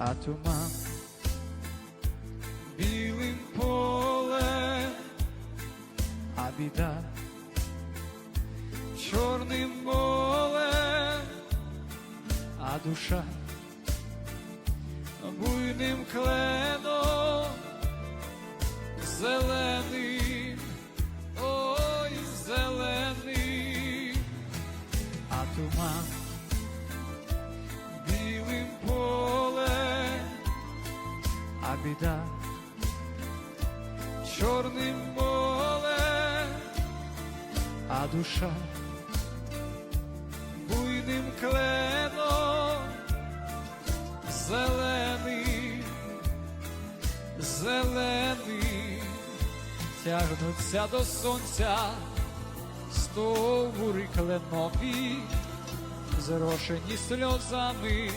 а туман. Білим полем, а біда. Чорним молем, а душа. Буйним кленом, зеленим, ой, зеленим, а туман а біда? Чорним молем, а душа буйним кленом, зеленим, зеленим, тягнуться до сонця стовбури кленові, зрошені сльозами